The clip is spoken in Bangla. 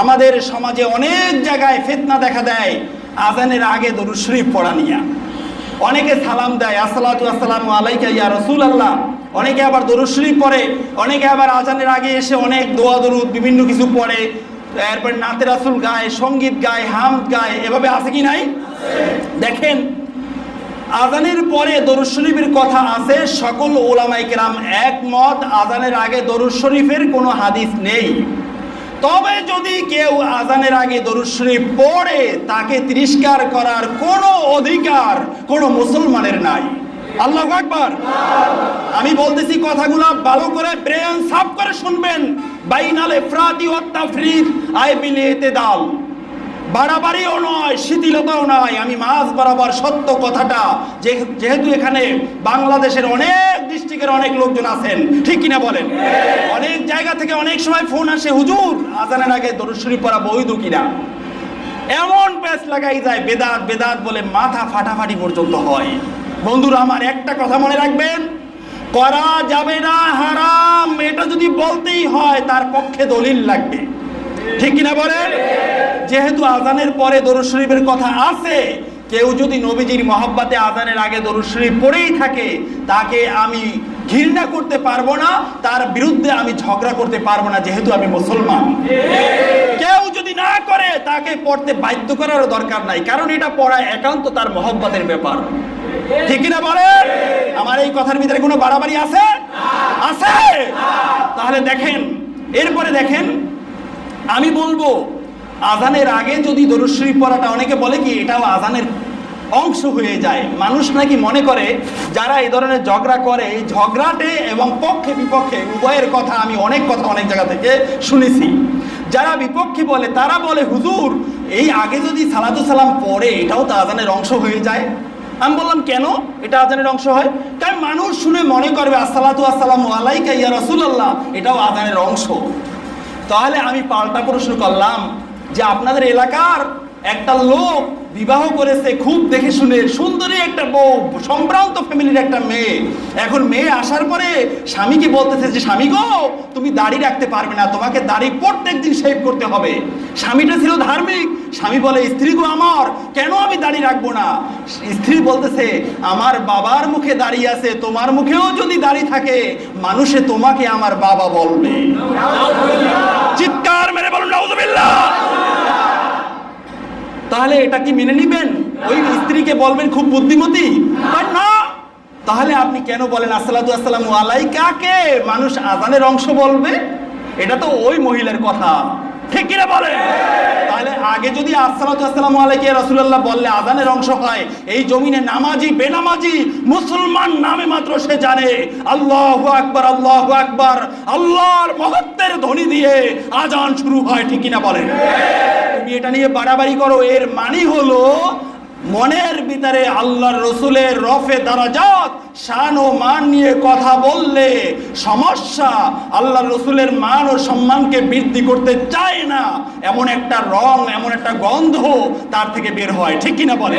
আমাদের সমাজে অনেক জায়গায় ফেতনা দেখা দেয়, আজানের আগে দরুদ শরীফ পড়া নিয়া। অনেকে সালাম দেয়, আসসালাতু আসসালামু আলাইকা ইয়া রসুল আল্লাহ অনেকে আবার দরুদ শরীফ পড়ে, অনেকে আবার আজানের আগে এসে অনেক দোয়া দরুদ, বিভিন্ন কিছু পড়ে। এরপর নাতে রাসুল গায়, সংগীত গায় হাম গায়, এভাবে আছে কি নাই? দেখেন, আজানের পরে দরুদ শরীফের কথা আছে, সকল ওলামাই কেরাম একমত, আজানের আগে দরুদ শরীফের কোনো হাদিস নেই। তবে যদি কেউ আজানের আগে দরুদ শরীফ পড়ে, তাকে তিরস্কার করার কোনো অধিকার কোনো মুসলমানের নাই। আল্লাহ আকবার। আমি বলতেছি কথাগুলো ভালো করে ব্রেন সাফ করে শুনবেন। বাইনাল ওয়াত তাফরিদ, আই বিল ইতিদাল বাড়াবাড়িও নয়, শিথিলতাও নয়। আমি মাছ বরাবর সত্য কথাটা যেহেতু এখানে বাংলাদেশের অনেক ডিস্ট্রিক্টের অনেক লোকজন আছেন, ঠিক কিনা বলেন? অনেক জায়গা থেকে অনেক সময় ফোন আসে, হুজুর, আজানের আগে দরুশরী পড়া বৈধ কিনা? এমন প্যাচ লাগাই যায়, বেদাত বেদাত বলে মাথা ফাটাফাটি পর্যন্ত হয়। বন্ধুরা, আমার একটা কথা মনে রাখবেন, করা যাবে না, হারাম, এটা যদি বলতেই হয়, তার পক্ষে দলিল লাগবে। ঠিক কিনা বলেন? যেহেতু আজানের পরে দরুদ কথা আছে কেউ যদি নবীজির মহব্বতে আজানের আগে দরুদ শরীফ পড়েই থাকে, তাকে আমি ঘৃণা করতে পারব না, তার বিরুদ্ধে আমি ঝগড়া করতে পারব না, যেহেতু আমি মুসলমান। কেউ যদি না করে, তাকে পড়তে বাধ্য করারও দরকার নাই, কারণ এটা পড়া একান্ত তার মহব্বতের ব্যাপার। ঠিক কিনা বলেন? আমার এই কথার ভিতরে কোনো বাড়াবাড়ি আছে? আছে। তাহলে দেখেন, এরপরে দেখেন, আমি বলব আজানের আগে যদি দরুদ শরীফ পড়াটা অনেকে বলে কি এটাও আজানের অংশ হয়ে যায়। মানুষ নাকি মনে করে, যারা এই ধরনের ঝগড়া করে ঝগড়াটে এবং পক্ষে বিপক্ষে, উভয়ের কথা আমি অনেক কথা অনেক জায়গা থেকে শুনেছি। যারা বিপক্ষে বলে, তারা বলে, হুজুর, এই আগে যদি সালাতু সালাম পড়ে, এটাও তো আজানের অংশ হয়ে যায়। আমি বললাম, কেন এটা আজানের অংশ হয়? কারণ মানুষ শুনে মনে করবে, আসসালাতু আসসালামু আলাইকা ইয়া রাসূলুল্লাহ, এটাও আজানের অংশ। তাহলে আমি পাল্টা প্রশ্ন করলাম যে আপনাদের এলাকার একটা লোক বিবাহ করেছে খুব দেখে শুনে। সুন্দরী একটা বউ সম্ভ্রান্ত ফ্যামিলির একটা মেয়ে। এখন মেয়ে আসার পরে স্বামীকে বলতেছে যে স্বামী গো তুমি দাড়ি রাখতে পারবে না তোমাকে দাড়ি প্রত্যেক দিন শেভ করতে হবে। স্বামীটা ছিল ধার্মিক। স্বামী বলে স্ত্রী গো আমার কেন আমি দাড়ি রাখব না? স্ত্রী বলতেছে আমার বাবার মুখে দাঁড়িয়ে আছে তোমার মুখেও যদি দাড়ি থাকে মানুষে তোমাকে আমার বাবা বলবে। চিৎকার মেরে বলুন নাউজুবিল্লাহ। তাহলে এটা কি মেনে নিবেন? ওই স্ত্রীকে বলবেন খুব বুদ্ধিমতী? না! তাহলে আপনি কেন বলেন, আসসালাতু আসসালাম আলাইকাকে মানুষ আজানের অংশ বলবে? এটা তো ওই মহিলার কথা। ঠিক কিনা বলেন? তাহলে আগে যদি আসসালামু আলাইকা রাসূলুল্লাহ বললে আদানের অংশ হয়, এই জমিনে নামাজি, বেনামাজি মুসলমান নামে মাত্র সে জানে, আল্লাহু আকবার আল্লাহু আকবার, আল্লাহর মহত্বের ধ্বনি দিয়ে আজান শুরু হয়, ঠিক কিনা বলেন? তুমি এটা নিয়ে বাড়াবাড়ি করো, এর মানে হলো মনের ভিতরে আল্লাহর রসুলের রফে দারাজাত, শান ও মান নিয়ে কথা বললে সমস্যা। আল্লাহর রসুলের মান ও সম্মানকে বৃদ্ধি করতে চায় না। এমন একটা রং, এমন একটা গন্ধ তার থেকে বের হয়। ঠিক কিনা বলে